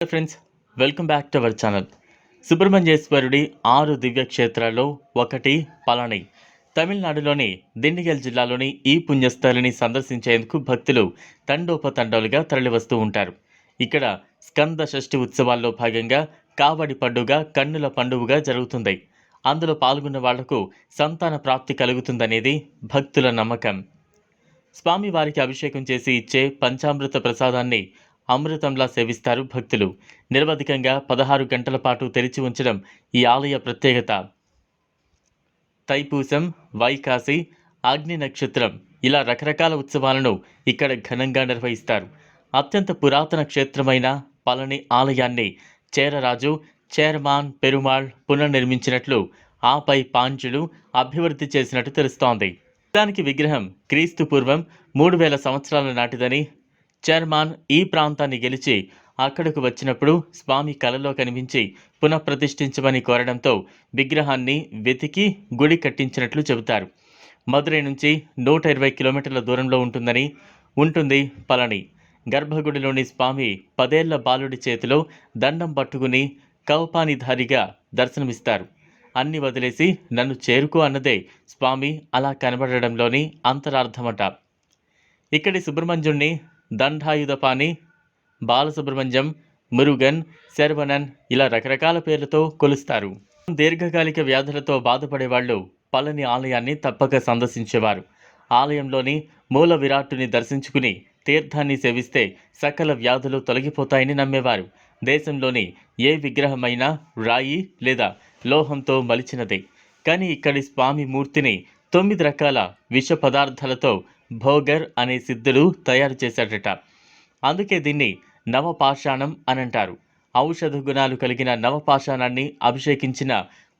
Friends welcome back to our channel సుబ్రహ్మణ్యేశ్వరుడి ఆరు దివ్య క్షేత్రాల్లో ఒకటి పళని తమిళనాడులోని దిండిగల్ జిల్లాలోని ఈ పుణ్యస్థలిని సందర్శించేందుకు భక్తులు తండోపతండాలుగా తరలివస్తూ ఉంటారు. ఇక్కడ స్కంద షష్ఠి ఉత్సవాల్లో భాగంగా కావడి పండుగ కన్నుల పండుగగా జరుగుతుంది. అందులో పాల్గొన్న వాళ్ళకు సంతాన ప్రాప్తి కలుగుతుందనేది భక్తుల నమ్మకం. స్వామివారికి అభిషేకం చేసి ఇచ్చే పంచామృత ప్రసాదాన్ని అమృతంలా సేవిస్తారు భక్తులు. నిరవధికంగా పదహారు గంటల పాటు తెరిచి ఉంచడం ఈ ఆలయ ప్రత్యేకత. తైపూసం వైకాసి ఆగ్ని నక్షత్రం ఇలా రకరకాల ఉత్సవాలను ఇక్కడ ఘనంగా నిర్వహిస్తారు. అత్యంత పురాతన క్షేత్రమైన పళని ఆలయాన్ని చేరరాజు చేర్మాన్ పెరుమాళ్ పునర్నిర్మించినట్లు ఆపై పాంచులు అభివృద్ధి చేసినట్టు తెలుస్తోంది. దానికి విగ్రహం క్రీస్తు పూర్వం మూడు వేల సంవత్సరాల నాటిదని చైర్మన్ ఈ ప్రాంతాన్ని గెలిచి అక్కడకు వచ్చినప్పుడు స్వామి కలలో కనిపించి పునఃప్రతిష్ఠించమని కోరడంతో విగ్రహాన్ని వెతికి గుడి కట్టించినట్లు చెబుతారు. మదురై నుంచి నూట ఇరవై కిలోమీటర్ల దూరంలో ఉంటుందని ఉంటుంది పళని. గర్భగుడిలోని స్వామి పదేళ్ళ బాలుడి చేతిలో దండం పట్టుకుని కౌపానిధారిగా దర్శనమిస్తారు. అన్ని వదిలేసి నన్ను చేరుకో అన్నదే స్వామి అలా కనబడడంలోని అంతరార్థమట. ఇక్కడి సుబ్రహ్మణ్యుణ్ణి దండాయుధపాణి బాలసుబ్రహ్మణ్యం మురుగన్ శర్వణన్ ఇలా రకరకాల పేర్లతో కొలుస్తారు. దీర్ఘకాలిక వ్యాధులతో బాధపడేవాళ్ళు పళని ఆలయాన్ని తప్పక సందర్శించేవారు. ఆలయంలోని మూల విరాట్టుని దర్శించుకుని తీర్థాన్ని సేవిస్తే సకల వ్యాధులు తొలగిపోతాయని నమ్మేవారు. దేశంలోని ఏ విగ్రహమైనా రాయి లేదా లోహంతో మలిచినదే. కానీ ఇక్కడి స్వామి మూర్తిని తొమ్మిది రకాల విష పదార్థాలతో భోగర్ అనే సిద్ధుడు తయారు చేశాడట. అందుకే దీన్ని నవపాషాణం అని అంటారు ఔషధ గుణాలు కలిగిన నవపాషాణాన్ని అభిషేకించిన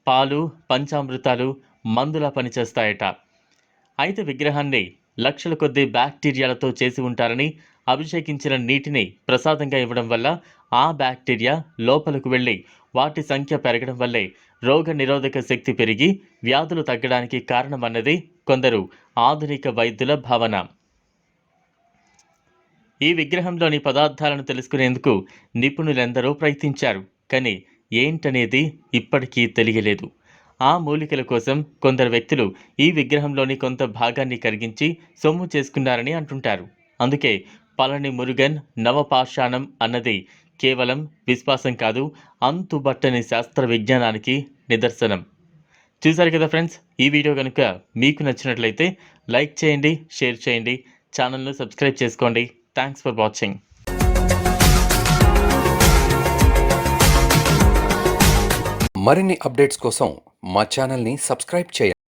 పాలు పంచామృతాలు మందులా పనిచేస్తాయట అయితే విగ్రహాన్ని లక్షల కొద్ది బ్యాక్టీరియాలతో చేసి ఉంటారని అభిషేకించిన నీటిని ప్రసాదంగా ఇవ్వడం వల్ల ఆ బ్యాక్టీరియా లోపలకు వెళ్ళి వాటి సంఖ్య పెరగడం వల్లే రోగ నిరోధక శక్తి పెరిగి వ్యాధులు తగ్గడానికి కారణమన్నది కొందరు ఆధునిక వైద్యుల భావన. ఈ విగ్రహంలోని పదార్థాలను తెలుసుకునేందుకు నిపుణులెందరో ప్రయత్నించారు కానీ ఏంటనేది ఇప్పటికీ తెలియలేదు. ఆ మూలికల కోసం కొందరు వ్యక్తులు ఈ విగ్రహంలోని కొంత భాగాన్ని కరిగించి సొమ్ము చేసుకున్నారని అంటుంటారు. అందుకే పళని మురుగన్ నవపాషాణం అన్నది కేవలం విశ్వాసం కాదు అంతుబట్టని శాస్త్ర విజ్ఞానానికి నిదర్శనం. చూసారు కదా ఫ్రెండ్స్ ఈ వీడియో కనుక మీకు నచ్చినట్లయితే లైక్ చేయండి షేర్ చేయండి ఛానల్ను సబ్స్క్రైబ్ చేసుకోండి. థ్యాంక్స్ ఫర్ వాచింగ్ మరిన్ని అప్డేట్స్ కోసం మా ఛానల్ని సబ్స్క్రైబ్ చేయండి.